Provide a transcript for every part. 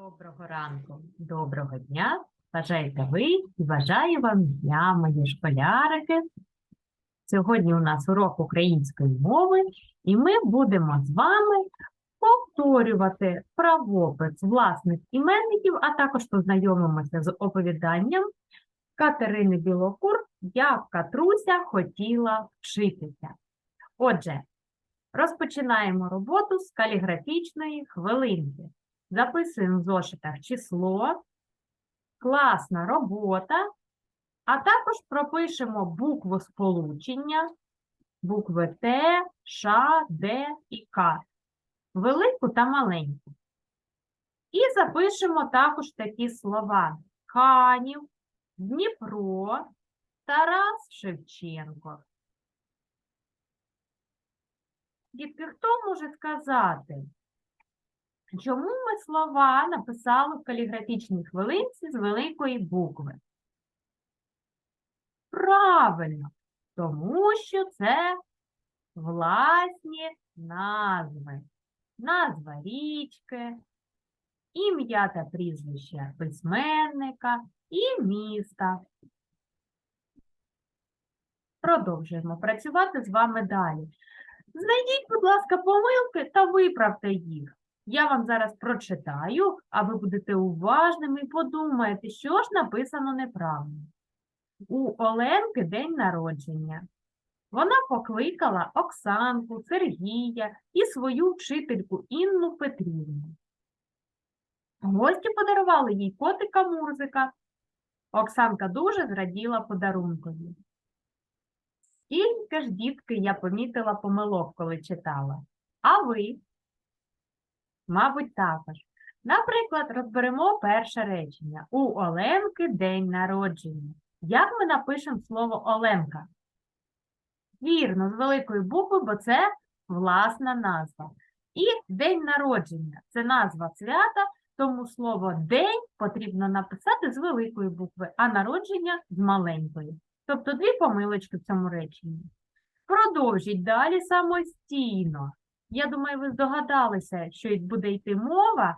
Доброго ранку, доброго дня. Бажаєте ви і бажаю вам дня, мої школярики. Сьогодні у нас урок української мови, і ми будемо з вами повторювати правопис власних іменників, а також познайомимося з оповіданням Катерини Білокур «Як Катруся хотіла вчитися». Отже, розпочинаємо роботу з каліграфічної хвилинки. Записуємо в зошитах число, класна робота, а також пропишемо букву сполучення, букви Т, Ш, Д і К, велику та маленьку. І запишемо також такі слова: Канів, Дніпро, Тарас Шевченко. Дітки, хто може сказати? Чому ми слова написали в каліграфічній хвилинці з великої букви? Правильно, тому що це власні назви. Назва річки, ім'я та прізвище письменника і міста. Продовжуємо працювати з вами далі. Знайдіть, будь ласка, помилки та виправте їх. Я вам зараз прочитаю, а ви будете уважними і подумаєте, що ж написано неправильно. У Оленки день народження. Вона покликала Оксанку, Сергія і свою вчительку Інну Петрівну. Гості подарували їй котика Мурзика. Оксанка дуже зраділа подарункові. Скільки ж, дітки, я помітила помилок, коли читала. А ви? Мабуть, також. Наприклад, розберемо перше речення. У Оленки день народження. Як ми напишемо слово Оленка? Вірно, з великої букви, бо це власна назва. І день народження це назва свята, тому слово день потрібно написати з великої букви, а народження з маленької. Тобто дві помилочки в цьому реченні. Продовжіть далі самостійно. Я думаю, ви здогадалися, що буде йти мова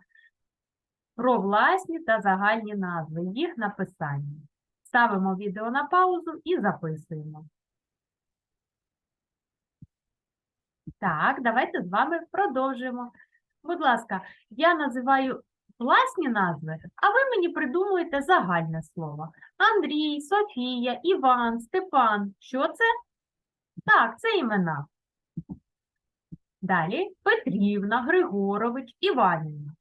про власні та загальні назви, їх написання. Ставимо відео на паузу і записуємо. Так, давайте з вами продовжуємо. Будь ласка, я називаю власні назви, а ви мені придумуєте загальне слово. Андрій, Софія, Іван, Степан. Що це? Так, це імена. Далі Петрівна, Григорович, Іванівна.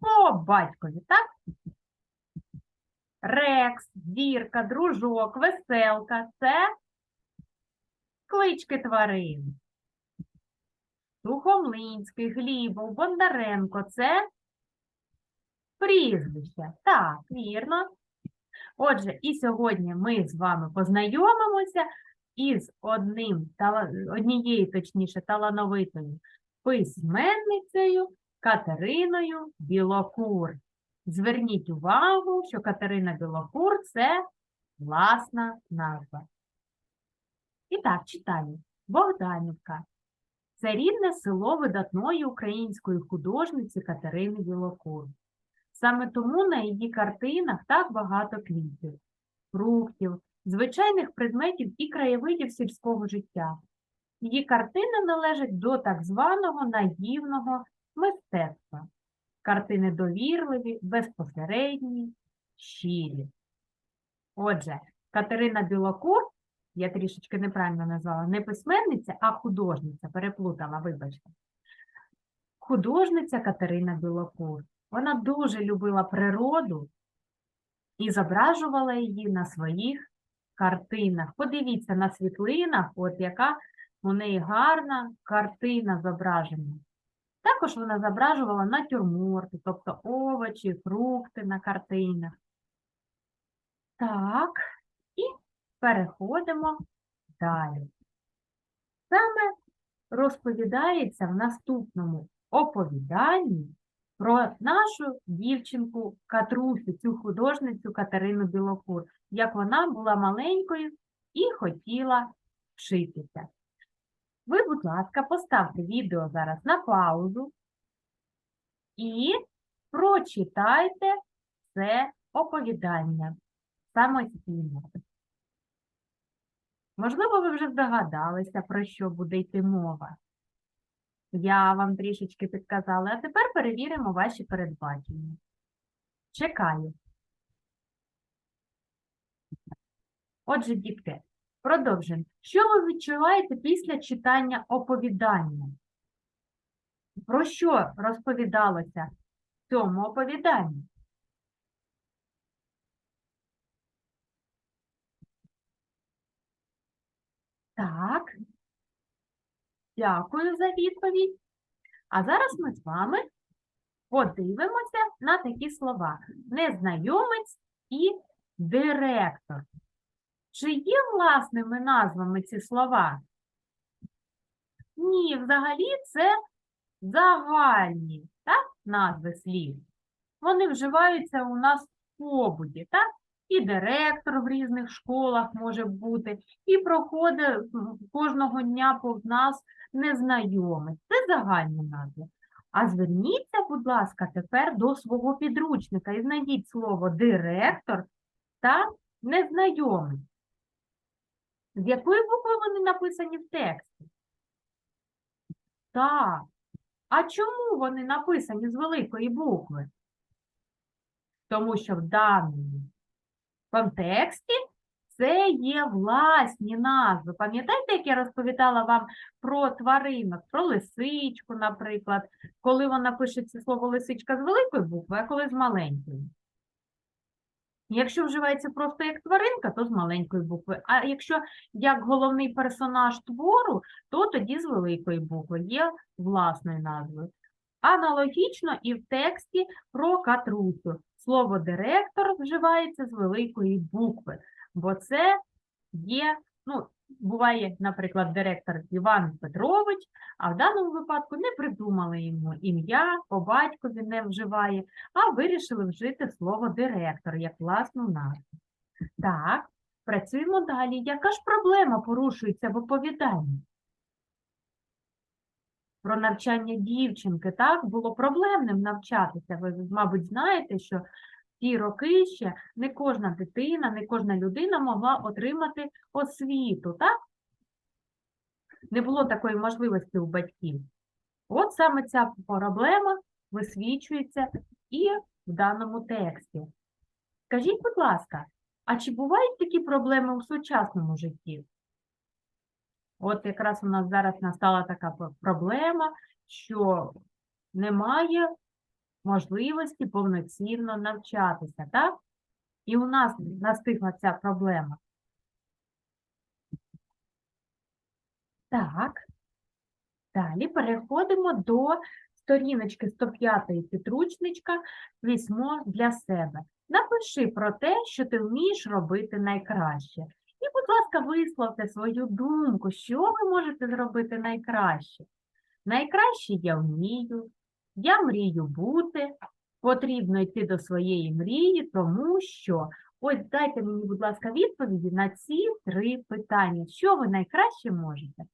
По батькові, так? Рекс, Дірка, Дружок, Веселка це клички тварин. Сухомлинський, Глібов, Бондаренко це прізвище. Так, вірно. Отже, і сьогодні ми з вами познайомимося із одним, однією, точніше, талановитою письменницею Катериною Білокур. Зверніть увагу, що Катерина Білокур це власна назва. І так, читаю. Богданівка. Це рідне село видатної української художниці Катерини Білокур. Саме тому на її картинах так багато квітів, фруктів, звичайних предметів і краєвидів сільського життя. Її картини належать до так званого наївного мистецтва. Картини довірливі, безпосередні, щирі. Отже, Катерина Білокур, я трішечки неправильно назвала, не письменниця, а художниця, переплутала, вибачте. Художниця Катерина Білокур. Вона дуже любила природу і зображувала її на своїх картинах. Подивіться на світлинах, от яка у неї гарна картина зображена. Також вона зображувала натюрморти, тобто овочі, фрукти на картинах. Так, і переходимо далі. Саме розповідається в наступному оповіданні про нашу дівчинку Катрусю, цю художницю Катерину Білокур, як вона була маленькою і хотіла вчитися. Ви, будь ласка, поставте відео зараз на паузу і прочитайте це оповідання самостійно. Можливо, ви вже здогадалися, про що буде йти мова. Я вам трішечки підказала, а тепер перевіримо ваші передбачення. Чекаю. Отже, дітки, продовжуємо. Що ви відчуваєте після читання оповідання? Про що розповідалося в цьому оповіданні? Так. Дякую за відповідь. А зараз ми з вами подивимося на такі слова: незнайомець і директор. Чи є власними назвами ці слова? Ні, взагалі це загальні так, назви слів. Вони вживаються у нас в побуті, так? І директор в різних школах може бути, і проходить кожного дня повз нас незнайомець. Це загальні назви. А зверніться, будь ласка, тепер до свого підручника і знайдіть слово директор та незнайомець. З якої букви вони написані в тексті? Так. А чому вони написані з великої букви? Тому що в даному контексті це є власні назви. Пам'ятаєте, як я розповідала вам про тваринок, про лисичку, наприклад, коли вона пише це слово лисичка з великої букви, а коли з маленької? Якщо вживається просто як тваринка, то з маленької букви. А якщо як головний персонаж твору, то тоді з великої букви є власною назвою. Аналогічно і в тексті про Катрусю. Слово директор вживається з великої букви, бо це є, ну, буває, наприклад, директор Іван Петрович, а в даному випадку не придумали йому ім'я, по батькові не вживає, а вирішили вжити слово директор як власну назву. Так, працюємо далі. Яка ж проблема порушується в оповіданні? Про навчання дівчинки, так, було проблемним навчатися. Ви, мабуть, знаєте, що ті роки ще не кожна дитина, не кожна людина могла отримати освіту, так? Не було такої можливості у батьків. От саме ця проблема висвічується і в даному тексті. Скажіть, будь ласка, а чи бувають такі проблеми у сучасному житті? От якраз у нас зараз настала така проблема, що немає можливості повноцінно навчатися, так? І у нас настигла ця проблема. Так. Далі переходимо до сторіночки 105 підручничка «Письмо для себе». Напиши про те, що ти вмієш робити найкраще. І, будь ласка, висловте свою думку, що ви можете зробити найкраще. Найкраще я вмію, я мрію бути, потрібно йти до своєї мрії, тому що. Ось дайте мені, будь ласка, відповіді на ці три питання. Що ви найкраще можете?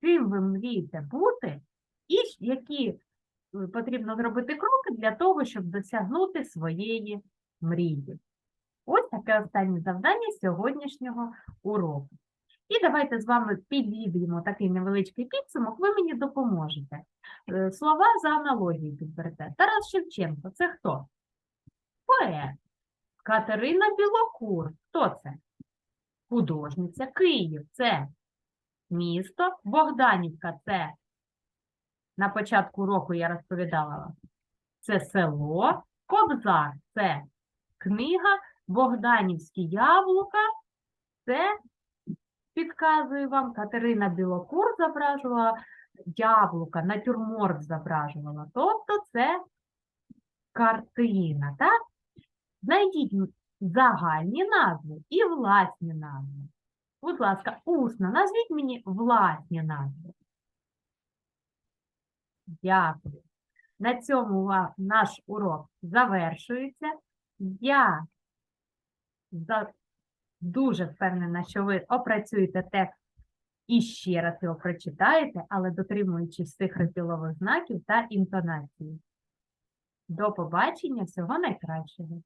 Ким ви мрієте бути, і які е, потрібно зробити кроки для того, щоб досягнути своєї мрії. Ось таке останнє завдання сьогоднішнього уроку. І давайте з вами підвідуємо такий невеличкий підсумок, ви мені допоможете. Е, Слова за аналогією підберете. Тарас Шевченко це хто? Поет. Катерина Білокур. Хто це? Художниця. Київ. Це місто. Богданівка це на початку року я розповідала вам. Це село. Кобзар це книга. Богданівські яблука це підказую вам, Катерина Білокур зображувала яблука, натюрморт зображувала. Тобто це картина, так? Знайдіть загальні назви і власні назви. Будь ласка, усно назвіть мені власні назви. Дякую. На цьому наш урок завершується. Я дуже впевнена, що ви опрацюєте текст і ще раз його прочитаєте, але дотримуючись всіх розділових знаків та інтонації. До побачення, всього найкращого.